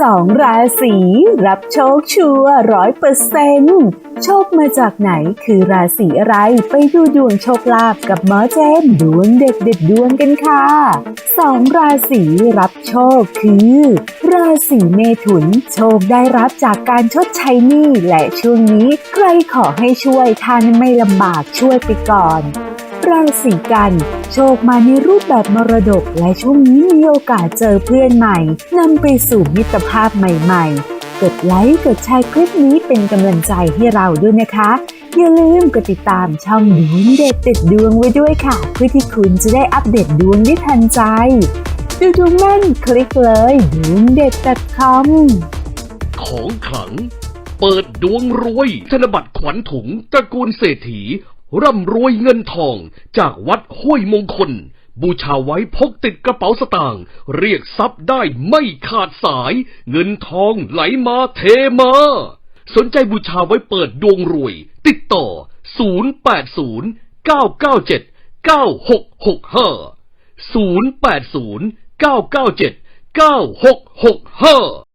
สองราศีรับโชคชัวร้อยเปอร์เซนต์โชคมาจากไหนคือราศีอะไรไปดูดวงโชคลาภกับหมอเจนดวงเด็ดเด็ดดวงกันค่ะสองราศีรับโชคคือ ราศีเมถุน โชคได้รับจากการชดใช้หนี้และช่วงนี้ ใครขอให้ช่วยท่านไม่ลำบากช่วยไปก่อน ราศีกัน โชคมาในรูปแบบมรดก และช่วงนี้มีโอกาสเจอเพื่อนใหม่นำไปสู่มิตรภาพใหม่ๆ กดไลค์กดแชร์คลิปนี้เป็นกำลังใจให้เราด้วยนะคะ อย่าลืมกดติดตามช่องดวงเด็ดติดดวงไว้ด้วยค่ะ เพื่อที่คุณจะได้อัปเดตดวงได้ทันใจดูดวงแม่นคลิกเลยดวงเด็ด .com ของขลัง เปิดดวงรวย ธนบัตรขวัญถุงตระกูลเศรษฐี ร่ำรวยเงินทองจากวัดห้วยมงคล บูชาไว้พกติดกระเป๋าสตางค์เรียกทรัพย์ได้ไม่ขาดสาย เงินทองไหลมาเทมา สนใจบูชาไว้เปิดดวงรวย ติดต่อ 080 997 9665 080 997 9665